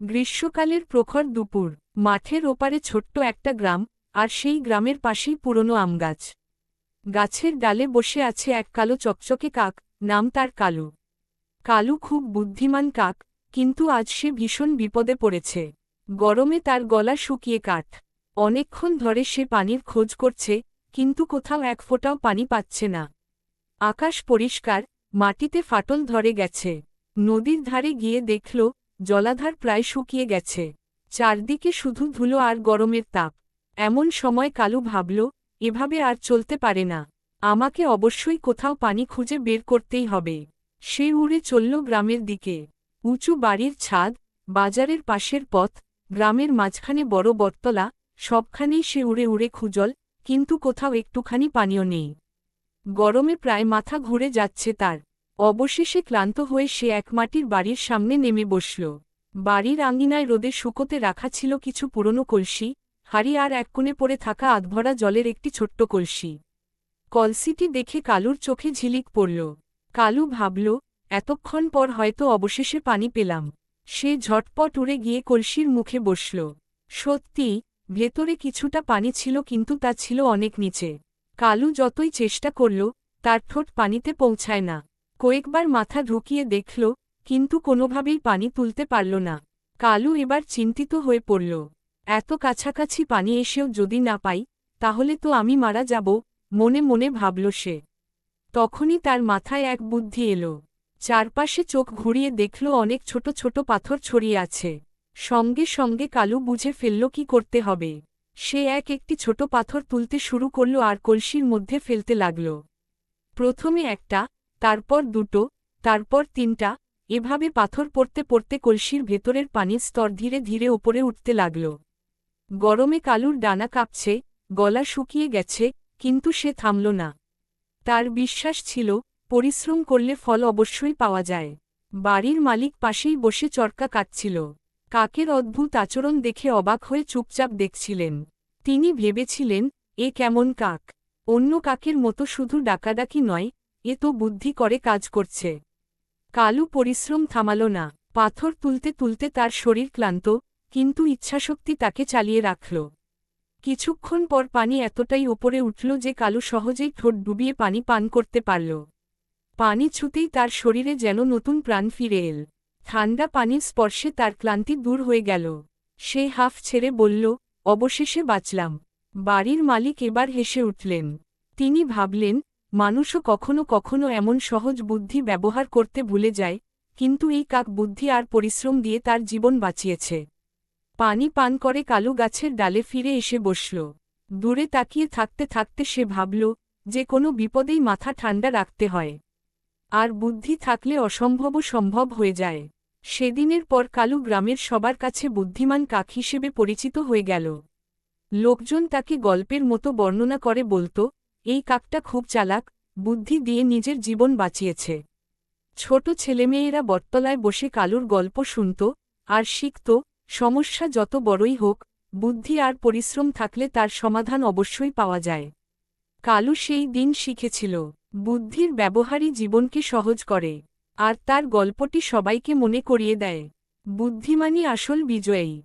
গ্রীষ্মকালের প্রখর দুপুর, মাঠের ওপারে ছোট্ট একটা গ্রাম, আর সেই গ্রামের পাশেই পুরনো আমগাছ গাছের ডালে বসে আছে এক কালো চকচকে কাক, নাম তার কালু। কালু খুব বুদ্ধিমান কাক, কিন্তু আজ সে ভীষণ বিপদে পড়েছে। গরমে তার গলা শুকিয়ে কাঠ। অনেকক্ষণ ধরে সে পানির খোঁজ করছে, কিন্তু কোথাও এক ফোঁটাও পানি পাচ্ছে না। আকাশ পরিষ্কার, মাটিতে ফাটল ধরে গেছে। নদীর ধারে গিয়ে দেখল জলাধার প্রায় শুকিয়ে গেছে। চারদিকে শুধু ধুলো আর গরমের তাপ। এমন সময় কালু ভাবল, এভাবে আর চলতে পারে না। আমাকে অবশ্যই কোথাও পানি খুঁজে বের করতেই হবে। সে উড়ে চলল গ্রামের দিকে। উঁচু বাড়ির ছাদ, বাজারের পাশের পথ, গ্রামের মাঝখানে বড় বটতলা, সবখানেই সে উড়ে উড়ে খুজল, কিন্তু কোথাও একটুখানি পানীয় নেই। গরমে প্রায় মাথা ঘুরে যাচ্ছে তার। অবশেষে ক্লান্ত হয়ে সে এক মাটির বাড়ির সামনে নেমে বসল। বাড়ির আঙ্গিনায় রোদে শুকোতে রাখা ছিল কিছু পুরনো কলসি, হাড়ি আর এক কোণে পড়ে থাকা আধভরা জলের একটি ছোট্ট কলসি। কলসিটি দেখে কালুর চোখে ঝিলিক পড়ল। কালু ভাবল, এতক্ষণ পর হয়তো অবশেষে পানি পেলাম। সে ঝটপট উড়ে গিয়ে কলসির মুখে বসল। সত্যি, ভেতরে কিছুটা পানি ছিল কিন্তু তা ছিল অনেক নিচে। কালু যতই চেষ্টা করল, তার ঠোঁট পানিতে পৌঁছায় না। কয়েকবার মাথা ঢুকিয়ে দেখল, কিন্তু কোনোভাবেই পানি তুলতে পারল না। কালু এবার চিন্তিত হয়ে পড়ল। এত কাছাকাছি পানি এসেও যদি না পাই, তাহলে তো আমি মারা যাব, মনে মনে ভাবল সে। তখনই তার মাথায় এক বুদ্ধি এলো। চারপাশে চোখ ঘুরিয়ে দেখল অনেক ছোট ছোট পাথর ছড়িয়ে আছে। সঙ্গে সঙ্গে কালু বুঝে ফেলল কি করতে হবে। সে এক একটি ছোট পাথর তুলতে শুরু করল আর কলসির মধ্যে ফেলতে লাগল। প্রথমে একটা তারপর দুটো, তারপর তিনটা, এভাবে পাথর পড়তে পড়তে কলসির ভেতরের পানির স্তর ধীরে ধীরে ওপরে উঠতে লাগল। গরমে কালুর ডানা কাঁপছে, গলা শুকিয়ে গেছে, কিন্তু সে থামল না। তার বিশ্বাস ছিল, পরিশ্রম করলে ফল অবশ্যই পাওয়া যায়। বাড়ির মালিক পাশেই বসে চরকা কাটছিল। কাকের অদ্ভুত আচরণ দেখে অবাক হয়ে চুপচাপ দেখছিলেন। তিনি ভেবেছিলেন, এ কেমন কাক? অন্য কাকের মতো শুধু ডাকাডাকি নয় এ তো বুদ্ধি করে কাজ করছে। কালু পরিশ্রম থামাল না। পাথর তুলতে তুলতে তার শরীর ক্লান্ত, কিন্তু ইচ্ছাশক্তি তাকে চালিয়ে রাখল। কিছুক্ষণ পর পানি এতটাই ওপরে উঠল যে কালু সহজেই ঠোঁট ডুবিয়ে পানি পান করতে পারল। পানি ছুতেই তার শরীরে যেন নতুন প্রাণ ফিরে এল। ঠান্ডা পানির স্পর্শে তার ক্লান্তি দূর হয়ে গেল। সে হাফ ছেড়ে বলল, অবশেষে বাঁচলাম। বাড়ির মালিক এবার হেসে উঠলেন। তিনি ভাবলেন মানুষও কখনো কখনো এমন সহজ বুদ্ধি ব্যবহার করতে ভুলে যায়, কিন্তু এই কাক বুদ্ধি আর পরিশ্রম দিয়ে তার জীবন বাঁচিয়েছে। পানি পান করে কালু গাছের ডালে ফিরে এসে বসল। দূরে তাকিয়ে থাকতে থাকতে সে ভাবল, যে কোনো বিপদেই মাথা ঠান্ডা রাখতে হয়। আর বুদ্ধি থাকলে অসম্ভবও সম্ভব হয়ে যায়। সেদিনের পর কালু গ্রামের সবার কাছে বুদ্ধিমান কাক হিসেবে পরিচিত হয়ে গেল। লোকজন তাকে গল্পের মতো বর্ণনা করে বলতো এই কাকটা খুব চালাক, বুদ্ধি দিয়ে নিজের জীবন বাঁচিয়েছে। ছোট ছেলেমেয়েরা বটতলায় বসে কালুর গল্প শুনত, আর শিখত, সমস্যা যত বড়ই হোক, বুদ্ধি আর পরিশ্রম থাকলে তার সমাধান অবশ্যই পাওয়া যায়। কালু সেই দিন শিখেছিল, বুদ্ধির ব্যবহারই জীবনকে সহজ করে, আর তার গল্পটি সবাইকে মনে করিয়ে দেয়। বুদ্ধিমানই আসল বিজয়ী।